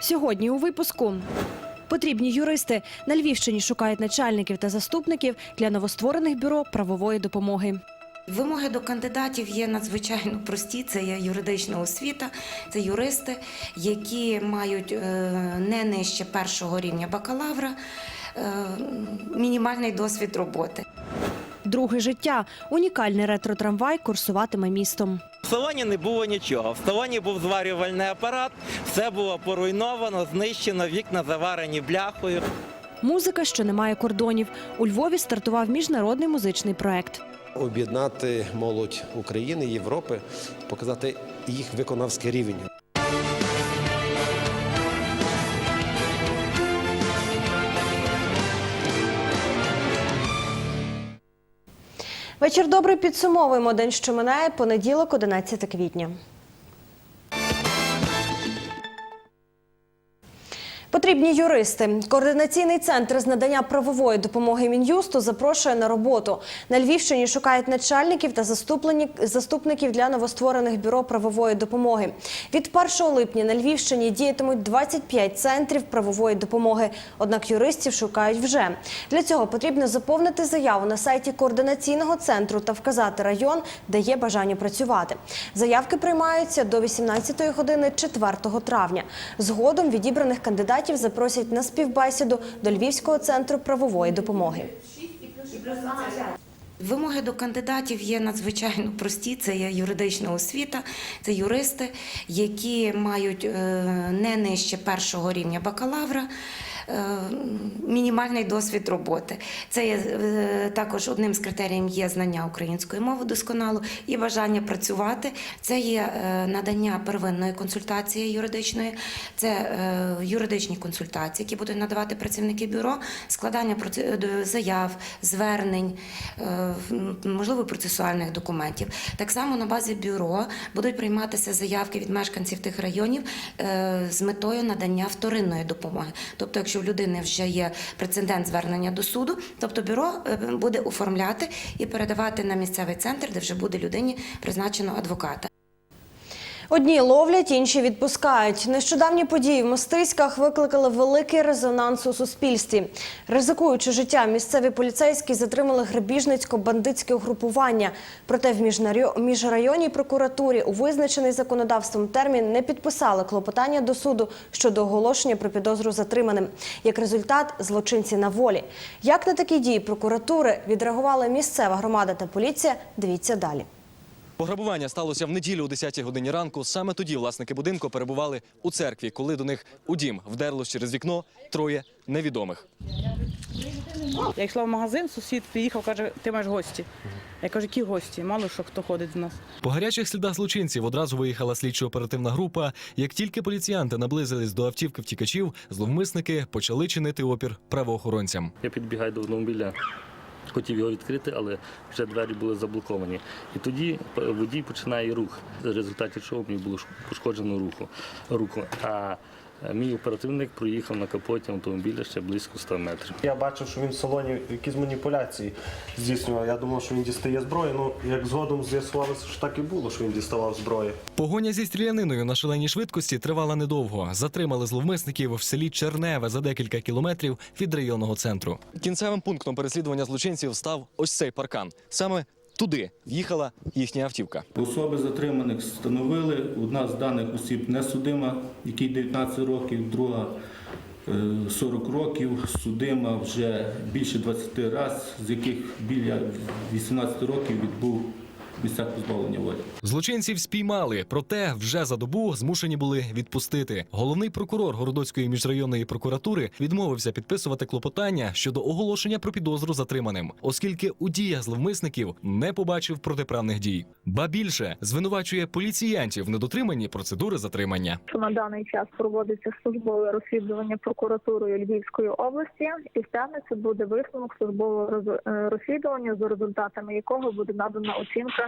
Сьогодні у випуску. Потрібні юристи на Львівщині шукають начальників та заступників для новостворених бюро правової допомоги. Вимоги до кандидатів є надзвичайно прості. Це є юридична освіта, це юристи, які мають е, не нижче першого рівня бакалавра, е, мінімальний досвід роботи. Друге життя унікальний ретро-трамвай курсуватиме містом. В салоні не було нічого. В салоні був зварювальний апарат, все було поруйновано, знищено, вікна заварені бляхою. Музика, що не має кордонів. У Львові стартував міжнародний музичний проект. об'єднати молодь України, Європи, показати їх виконавський рівень. Вечір добрий підсумовуємо день, що минає понеділок, 11 квітня. Потрібні юристи. Координаційний центр з надання правової допомоги Мін'юсту запрошує на роботу. На Львівщині шукають начальників та заступників для новостворених бюро правової допомоги. Від 1 липня на Львівщині діятимуть 25 центрів правової допомоги. Однак юристів шукають вже. Для цього потрібно заповнити заяву на сайті координаційного центру та вказати район, де є бажання працювати. Заявки приймаються до 18 години 4 травня. Згодом відібраних кандидатів запросять на співбесіду до Львівського центру правової допомоги. Вимоги до кандидатів є надзвичайно прості. Це є юридична освіта, це юристи, які мають е, не нижче першого рівня бакалавра. Е, Мінімальний досвід роботи. Це є е, також одним з критеріїв є знання української мови досконало і бажання працювати. Це є е, надання первинної консультації юридичної, це юридичні консультації, які будуть надавати працівники бюро, складання заяв, звернень, можливо, процесуальних документів. Так само на базі бюро будуть прийматися заявки від мешканців тих районів з метою надання вторинної допомоги. Тобто, якщо в людини вже є прецедент звернення до суду, тобто бюро е, буде оформляти і передавати на місцевий центр, де вже буде людині призначено адвоката. Одні ловлять, інші відпускають. Нещодавні події в Мостиськах викликали великий резонанс у суспільстві. Ризикуючи життя, місцеві поліцейські затримали грабіжницько-бандитське угрупування. Проте в міжрайонній прокуратурі у визначений законодавством термін не підписали клопотання до суду щодо оголошення про підозру затриманим. Як результат, злочинці на волі. Як на такі дії прокуратури відреагувала місцева громада та поліція? Дивіться далі. Пограбування сталося в неділю о 10 годині ранку. Саме тоді власники будинку перебували у церкві, коли до них у дім вдерлось через вікно троє невідомих. Я йшла в магазин, сусід приїхав, каже, ти маєш гості. Я кажу, які гості? Мало що хто ходить з нас. По гарячих слідах злочинців одразу виїхала слідчо-оперативна група. Як тільки поліціянти наблизились до автівки втікачів, зловмисники почали чинити опір правоохоронцям. Я підбігаю до автомобіля, хотів його відкрити, але вже двері були заблоковані. І тоді водій починає рух, в результаті чого мені було пошкоджено руку. А мій оперативник проїхав на капоті автомобіля ще близько 100 метрів. Я бачив, що він в салоні якісь маніпуляції здійснював. Я думав, що він дістає зброю. Ну, як згодом з'ясувалося, що так і було, що він діставав зброю. Погоня зі стріляниною на шаленій швидкості тривала недовго. Затримали зловмисників в селі Черневе за декілька кілометрів від районного центру. Кінцевим пунктом переслідування злочинців став ось цей паркан. Саме туди в'їхала їхня автівка. Особи затриманих встановили. Одна з даних осіб не судима, якій 19 років, друга е, 40 років, судима вже більше 20 разів, з яких біля 18 років відбув місцях позбавлення волі. Злочинців спіймали, проте вже за добу змушені були відпустити. Головний прокурор Городоцької міжрайонної прокуратури відмовився підписувати клопотання щодо оголошення про підозру затриманим, оскільки у діях зловмисників не побачив протиправних дій. Ба більше звинувачує поліціянтів в недотриманні процедури затримання. що на даний час проводиться службове розслідування прокуратурою Львівської області, і в п'ятницю буде висновок службового е, розслідування, за результатами якого буде надана оцінка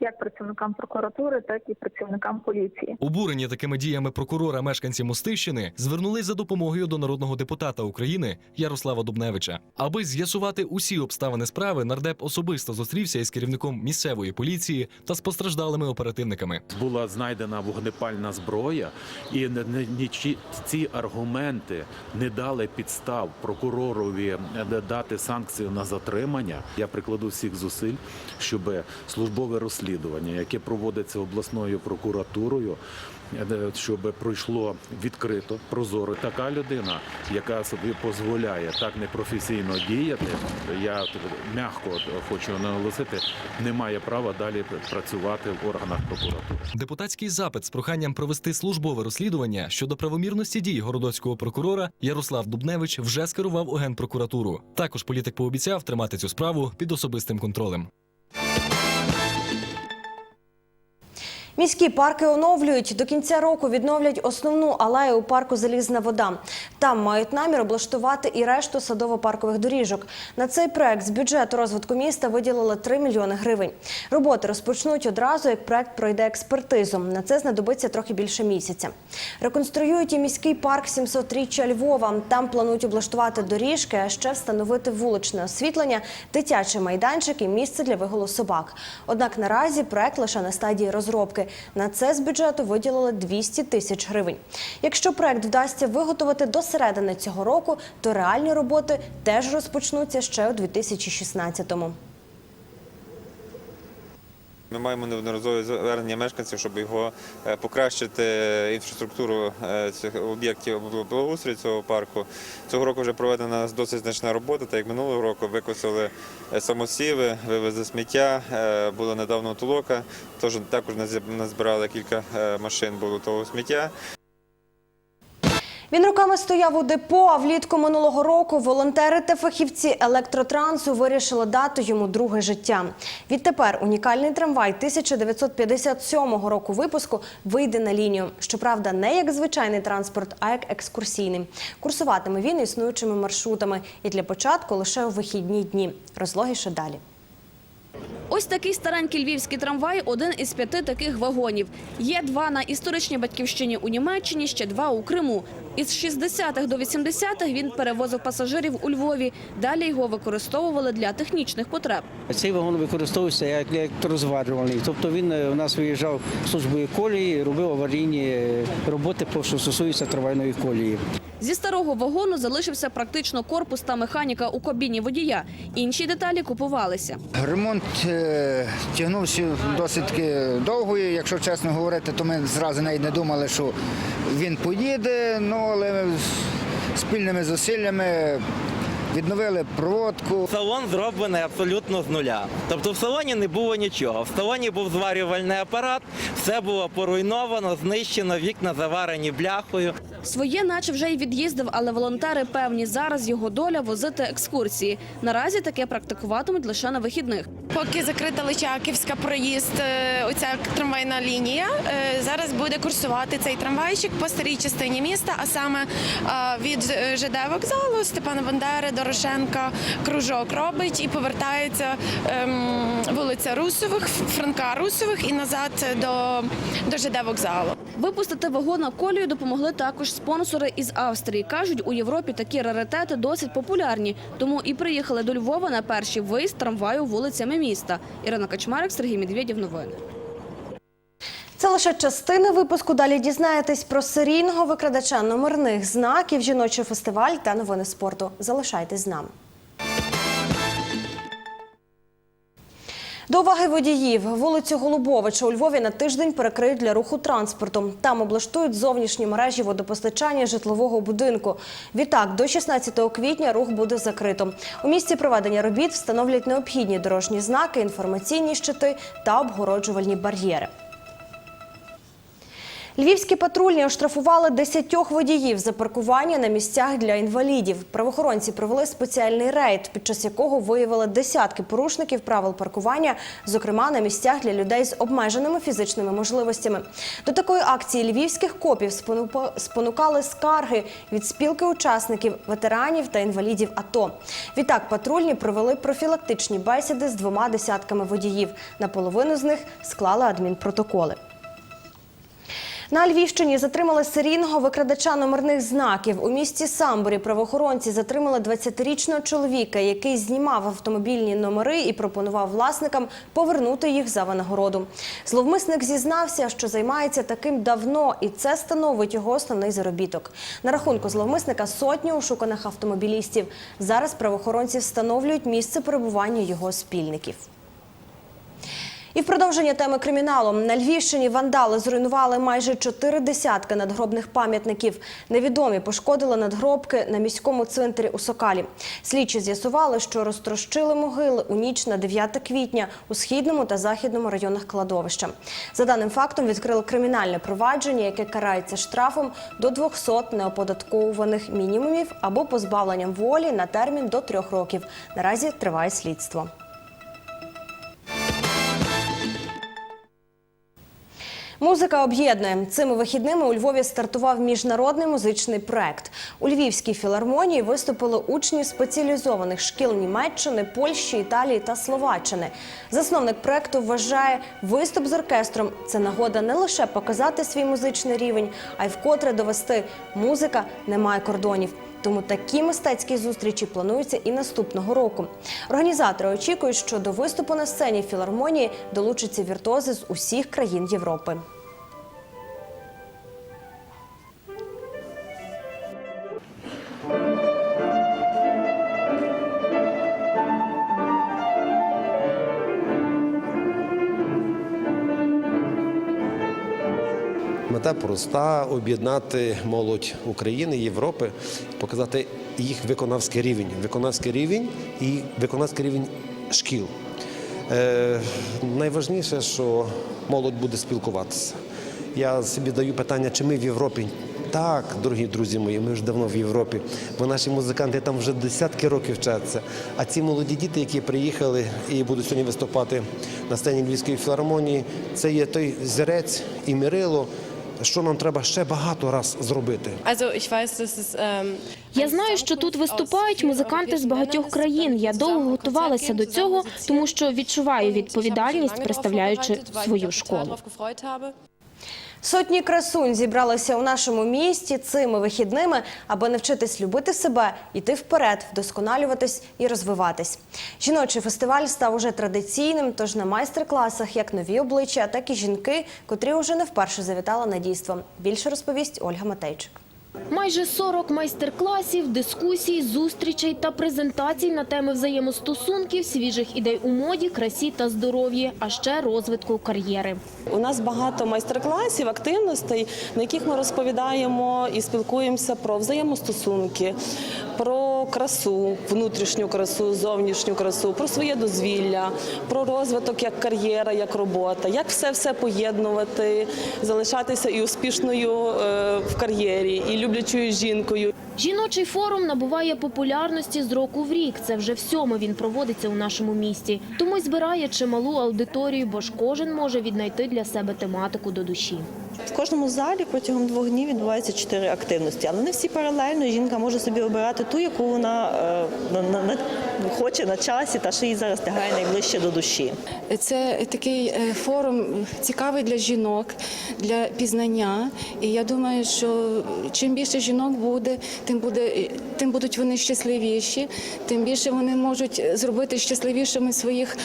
як працівникам прокуратури, так і працівникам поліції. Обурені такими діями прокурора мешканці Мостищини звернулись за допомогою до народного депутата України Ярослава Дубневича. Аби з'ясувати усі обставини справи, нардеп особисто зустрівся із керівником місцевої поліції та з постраждалими оперативниками. була знайдена вогнепальна зброя, і ці аргументи не дали підстав прокуророві е, дати санкцію на затримання. Я прикладу всіх зусиль, щоб службове розслідування, яке проводиться обласною прокуратурою. е, Щоб пройшло відкрито, прозоро. Така людина, яка собі дозволяє так непрофесійно діяти, я м'яко хочу наголосити, не має права далі працювати в органах прокуратури. Депутатський запит з проханням провести службове розслідування щодо правомірності дій городоцького прокурора Ярослав Дубневич вже скерував у генпрокуратуру. Також політик пообіцяв тримати цю справу під особистим контролем. Міські парки оновлюють. До кінця року відновлять основну алею у парку Залізна вода. Там мають намір облаштувати і решту садово-паркових доріжок. На цей проект з бюджету розвитку міста виділили 3 мільйони гривень. Роботи розпочнуть одразу, як проект пройде експертизу. На це знадобиться трохи більше місяця. Реконструюють і міський парк 700-річчя Львова. Там планують облаштувати доріжки, а ще встановити вуличне освітлення, дитячий майданчик і місце для вигулу собак. Однак наразі проект лише на стадії розробки. На це з бюджету виділили 200 тисяч гривень. Якщо проект вдасться виготовити до середини цього року, то реальні роботи теж розпочнуться ще у 2016-му. Ми маємо неодноразові звернення мешканців, щоб його е, покращити інфраструктуру е, цих об'єктів благоустрою цього парку. Цього року вже проведена досить значна робота, так як минулого року викосили е, самосіви, вивезли сміття, була недавно толока, тож також назбирали кілька машин було того сміття. Він роками стояв у депо, а влітку минулого року волонтери та фахівці електротрансу вирішили дати йому друге життя. Відтепер унікальний трамвай 1957 року випуску вийде на лінію. Щоправда, не як звичайний транспорт, а як екскурсійний. Курсуватиме він існуючими маршрутами. І для початку лише у вихідні дні. Розлогіше далі. Ось такий старенький львівський трамвай – один із п'яти таких вагонів. Є два на історичній батьківщині у Німеччині, ще два у Криму. Із 60-х до 80-х він перевозив пасажирів у Львові. Далі його використовували для технічних потреб. Цей вагон використовувався як електрозварювальний. Тобто він е, у нас виїжджав службою колії, робив аварійні е, роботи, що стосуються трамвайної колії. Зі старого вагону залишився практично корпус та механіка у кабіні водія. Інші деталі купувалися. Ремонт е, тягнувся досить довго, якщо чесно говорити, то ми зразу навіть не думали, що він поїде, ну але ми спільними зусиллями відновили проводку. Салон зроблений абсолютно з нуля. Тобто в салоні не було нічого. В салоні був зварювальний апарат, все було поруйновано, знищено, вікна заварені бляхою. Своє наче вже й від'їздив, але волонтери певні, зараз його доля возити екскурсії. Наразі таке практикуватимуть лише на вихідних. Поки закрита Личаківська проїзд, е, оця трамвайна лінія. е, Зараз буде курсувати цей трамвайчик по старій частині міста, а саме е, від ЖД вокзалу Степана Бандери, Дорошенка, кружок робить і повертається ем, вулиця Русових, Франка Русових і назад до, до ЖД вокзалу. Випустити вагон на колію допомогли також спонсори із Австрії. Кажуть, у Європі такі раритети досить популярні, тому і приїхали до Львова на перший виїзд трамваю вулицями міста. Ірина Качмарик, Сергій Медведєв. Новини. Це лише частина випуску. Далі дізнаєтесь про серійного викрадача номерних знаків, жіночий фестиваль та новини спорту. Залишайтесь з нами. До уваги водіїв. Вулицю Голубовича у Львові на тиждень перекриють для руху транспорту. Там облаштують зовнішні мережі водопостачання житлового будинку. Відтак, до 16 квітня рух буде закрито. У місці проведення робіт встановлять необхідні дорожні знаки, інформаційні щити та обгороджувальні бар'єри. Львівські патрульні оштрафували десятьох водіїв за паркування на місцях для інвалідів. Правоохоронці провели спеціальний рейд, під час якого виявили десятки порушників правил паркування, зокрема на місцях для людей з обмеженими фізичними можливостями. До такої акції львівських копів спонукали скарги від спілки учасників, ветеранів та інвалідів АТО. Відтак патрульні провели профілактичні бесіди з двома десятками водіїв. На половину з них склали адмінпротоколи. На Львівщині затримали серійного викрадача номерних знаків. У місті Самборі правоохоронці затримали 20-річного чоловіка, який знімав автомобільні номери і пропонував власникам повернути їх за винагороду. Зловмисник зізнався, що займається таким давно, і це становить його основний заробіток. На рахунку зловмисника сотні ошуканих автомобілістів. Зараз правоохоронці встановлюють місце перебування його спільників. І в продовження теми криміналу на Львівщині вандали зруйнували майже чотири десятки надгробних пам'ятників. Невідомі пошкодили надгробки на міському цвинтарі у Сокалі. Слідчі з'ясували, що розтрощили могили у ніч на 9 квітня у східному та західному районах кладовища. За даним фактом відкрили кримінальне провадження, яке карається штрафом до 200 неоподатковуваних мінімумів або позбавленням волі на термін до трьох років. Наразі триває слідство. Музика об'єднує цими вихідними у Львові стартував міжнародний музичний проект. У Львівській філармонії виступили учні спеціалізованих шкіл Німеччини, Польщі, Італії та Словаччини. Засновник проекту вважає, виступ з оркестром це нагода не лише показати свій музичний рівень, а й вкотре довести музика не має кордонів. Тому такі мистецькі зустрічі плануються і наступного року. Організатори очікують, що до виступу на сцені філармонії долучаться віртуози з усіх країн Європи. Проста об'єднати молодь України, Європи, показати їх виконавський рівень, виконавський рівень і виконавський рівень шкіл. Е, найважніше, що молодь буде спілкуватися. Я собі даю питання, чи ми в Європі. Так, дорогі друзі мої, ми вже давно в Європі, бо наші музиканти там вже десятки років вчаться. А ці молоді діти, які приїхали і будуть сьогодні виступати на сцені Львівської філармонії, це є той зірець і мірило, що нам треба ще багато раз зробити. Я знаю, що тут виступають музиканти з багатьох країн. Я довго готувалася до цього, тому що відчуваю відповідальність, представляючи свою школу. Сотні красунь зібралися у нашому місті цими вихідними, аби навчитись любити себе, йти вперед, вдосконалюватись і розвиватись. Жіночий фестиваль став уже традиційним, тож на майстер-класах як нові обличчя, так і жінки, котрі вже не вперше завітали на дійство. Більше розповість Ольга Матейчик. Майже 40 майстер-класів, дискусій, зустрічей та презентацій на теми взаємостосунків, свіжих ідей у моді, красі та здоров'ї, а ще розвитку кар'єри. У нас багато майстер-класів, активностей, на яких ми розповідаємо і спілкуємося про взаємостосунки, про красу, внутрішню красу, зовнішню красу, про своє дозвілля, про розвиток як кар'єра, як робота, як все все поєднувати, залишатися і успішною е, в кар'єрі, люблячою жінкою. Жіночий форум набуває популярності з року в рік. Це вже всьому він проводиться у нашому місті. Тому й збирає чималу аудиторію, бо ж кожен може віднайти для себе тематику до душі. В кожному залі протягом двох днів відбуваються чотири активності, але не всі паралельно. Жінка може собі обирати ту, яку вона е, на, на, на, хоче на часі, та що їй зараз лягає найближче до душі. Це такий е, форум цікавий для жінок, для пізнання. І я думаю, що чим більше жінок буде, тим буде тим будуть вони щасливіші, тим більше вони можуть зробити щасливішими своїх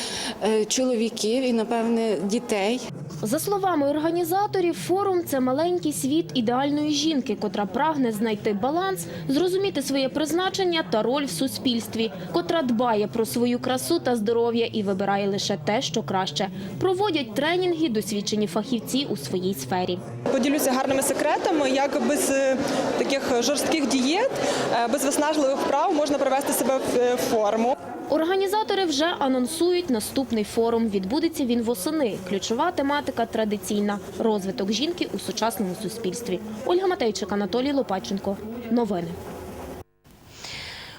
е, чоловіків і, напевне, дітей. За словами організаторів, форум це маленький світ ідеальної жінки, котра прагне знайти баланс, зрозуміти своє призначення та роль в суспільстві, котра дбає про свою красу та здоров'я і вибирає лише те, що краще. Проводять тренінги досвідчені фахівці у своїй сфері. Поділюся гарними секретами, як без е, таких жорстких дієт, е, без виснажливих вправ можна привести себе в е, форму. Організатори вже анонсують наступний форум. Відбудеться він восени. Ключова тематика традиційна розвиток жінки у сучасному суспільстві. Ольга Матейчик, Анатолій Лопаченко. Новини.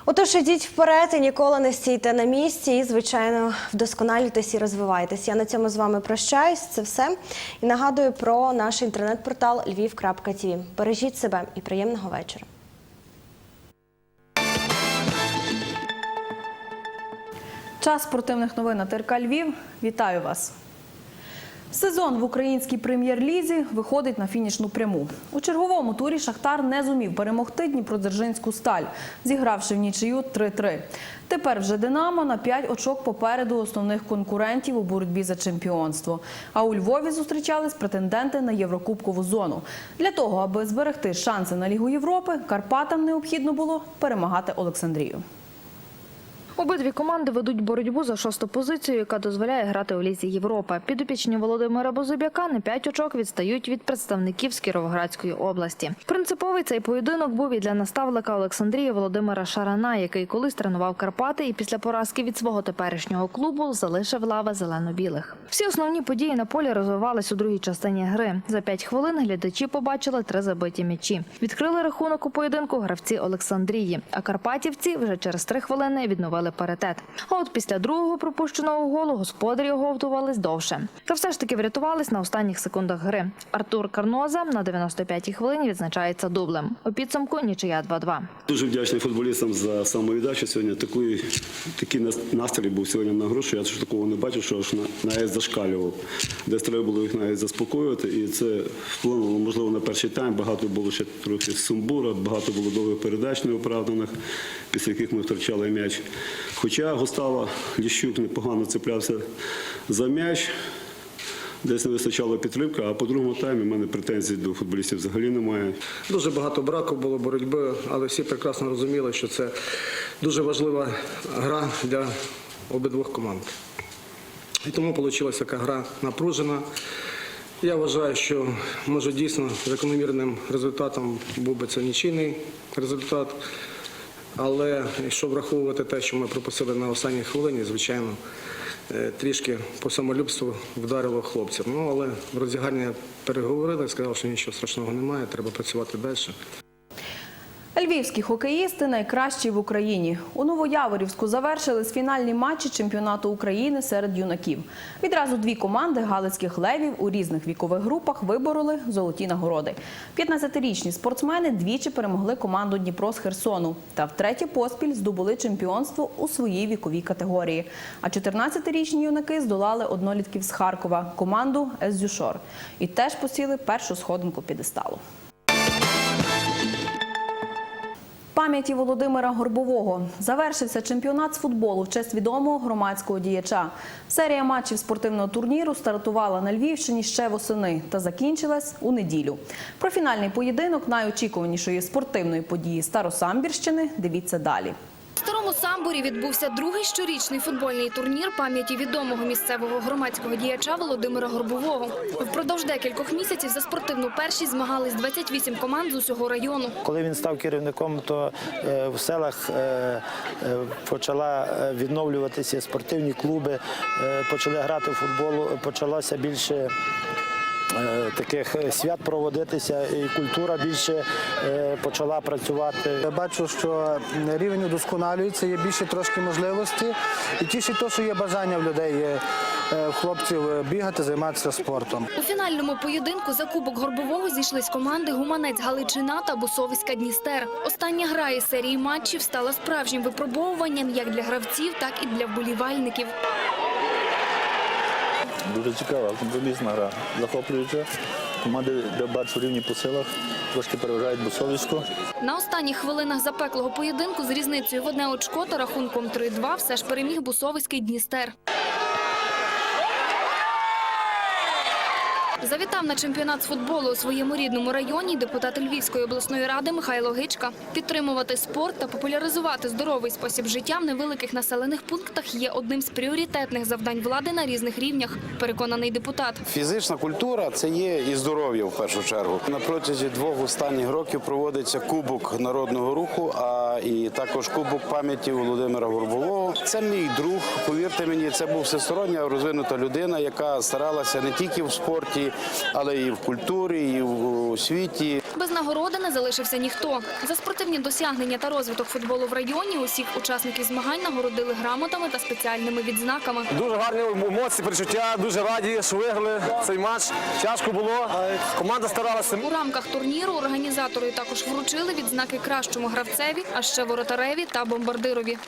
Отож, ідіть вперед і ніколи не стійте на місці і, звичайно, вдосконалюйтесь і розвивайтесь. Я на цьому з вами прощаюсь. Це все. І нагадую про наш інтернет-портал lviv.tv. Бережіть себе і приємного вечора. Час спортивних новин на ТРК Львів. Вітаю вас. Сезон в українській прем'єр-лізі виходить на фінішну пряму. У черговому турі Шахтар не зумів перемогти Дніпродзержинську сталь, зігравши в нічию 3-3. Тепер вже Динамо на 5 очок попереду основних конкурентів у боротьбі за чемпіонство. А у Львові зустрічались претенденти на Єврокубкову зону. Для того, аби зберегти шанси на Лігу Європи, Карпатам необхідно було перемагати Олександрію. Обидві команди ведуть боротьбу за шосту позицію, яка дозволяє грати у лізі Європи. Підопічні Володимира Бозубяка на п'ять очок відстають від представників з Кіровоградської області. Принциповий цей поєдинок був і для наставника Олександрії Володимира Шарана, який колись тренував Карпати і після поразки від свого теперішнього клубу залишив лави зелено-білих. Всі основні події на полі розвивались у другій частині гри. За п'ять хвилин глядачі побачили три забиті м'ячі. Відкрили рахунок у поєдинку гравці Олександрії, а Карпатівці вже через три хвилини відновили паритет. А от після другого пропущеного голу господарі оговтувались довше. Та все ж таки врятувались на останніх секундах гри. Артур Карноза на 95-й хвилині відзначається дублем. У підсумку нічия 2-2. Дуже вдячний футболістам за самовіддачу сьогодні. Такий, такий нас- настрій був сьогодні на гру, що я ж такого не бачив, що аж на- навіть зашкалював. Десь треба було їх навіть заспокоювати, і це вплинуло, можливо, на перший тайм. Багато було ще трохи сумбура, багато було довгих передач неоправданих, після яких ми втрачали м'яч. Хоча Густава Ліщук непогано цеплявся за м'яч. Десь не вистачало підтримки, а по другому таймі в мене претензій до футболістів взагалі немає. Дуже багато браку було боротьби, але всі прекрасно розуміли, що це дуже важлива гра для обидвох команд. І тому вийшла така гра напружена. Я вважаю, що може дійсно закономірним результатом був би це нічийний результат. Але якщо враховувати те, що ми пропустили на останній хвилині, звичайно, е, трішки по самолюбству вдарило хлопців. Ну, але в роздягальні переговорили, сказали, що нічого страшного немає, треба працювати далі. Львівські хокеїсти найкращі в Україні. У Новояворівську завершились фінальні матчі чемпіонату України серед юнаків. Відразу дві команди галицьких левів у різних вікових групах вибороли золоті нагороди. 15-річні спортсмени двічі перемогли команду Дніпро з Херсону та втретє поспіль здобули чемпіонство у своїй віковій категорії. А 14-річні юнаки здолали однолітків з Харкова команду Езюшор і теж посіли першу сходинку підесталу. Пам'яті Володимира Горбового завершився чемпіонат з футболу в честь відомого громадського діяча. Серія матчів спортивного турніру стартувала на Львівщині ще восени та закінчилась у неділю. Про фінальний поєдинок найочікуванішої спортивної події Старосамбірщини дивіться далі. Самбурі відбувся другий щорічний футбольний турнір пам'яті відомого місцевого громадського діяча Володимира Горбового. Впродовж декількох місяців за спортивну першість змагались 28 команд з усього району. Коли він став керівником, то е, в селах е, е, почала відновлюватися спортивні клуби, почали грати в футбол, почалося більше. Е, Таких свят проводитися, і культура більше е, почала працювати. Я бачу, що рівень удосконалюється, є більше трошки можливості. І тішить те, що є бажання в людей, е, в хлопців бігати, займатися спортом. У фінальному поєдинку за кубок Горбового зійшлись команди Гуманець Галичина та Бусовиська Дністер. Остання гра із серії матчів стала справжнім випробовуванням як для гравців, так і для вболівальників. Дуже цікава, компромісна гра. Захоплююча. Команди, де бачу рівні по силах, трошки переважають бусовисько. На останніх хвилинах запеклого поєдинку з різницею в одне очко та рахунком 3-2 все ж переміг Бусовиський Дністер. Завітав на чемпіонат з футболу у своєму рідному районі депутат Львівської обласної ради Михайло Гичка. Підтримувати спорт та популяризувати здоровий спосіб життя в невеликих населених пунктах є одним з пріоритетних завдань влади на різних рівнях, переконаний депутат. Фізична культура це є і здоров'я в першу чергу. На протязі двох останніх років проводиться кубок народного руху, а і також кубок пам'яті Володимира Горбового. Це мій друг. Повірте мені, це був всестороння розвинута людина, яка старалася не тільки в спорті, але і в культурі, і в освіті. Без нагороди не залишився ніхто. За спортивні досягнення та розвиток футболу в районі усіх учасників змагань нагородили грамотами та спеціальними відзнаками. Дуже гарні емоції, перечуття, дуже раді, що виграли цей матч. Тяжко було, команда старалася. У рамках турніру організатори також вручили відзнаки кращому гравцеві, а ще воротареві та бомбардирові.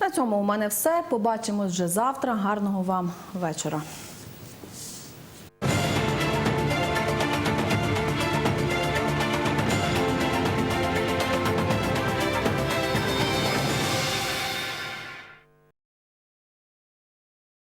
На цьому у мене все. Побачимось вже завтра. Гарного вам вечора.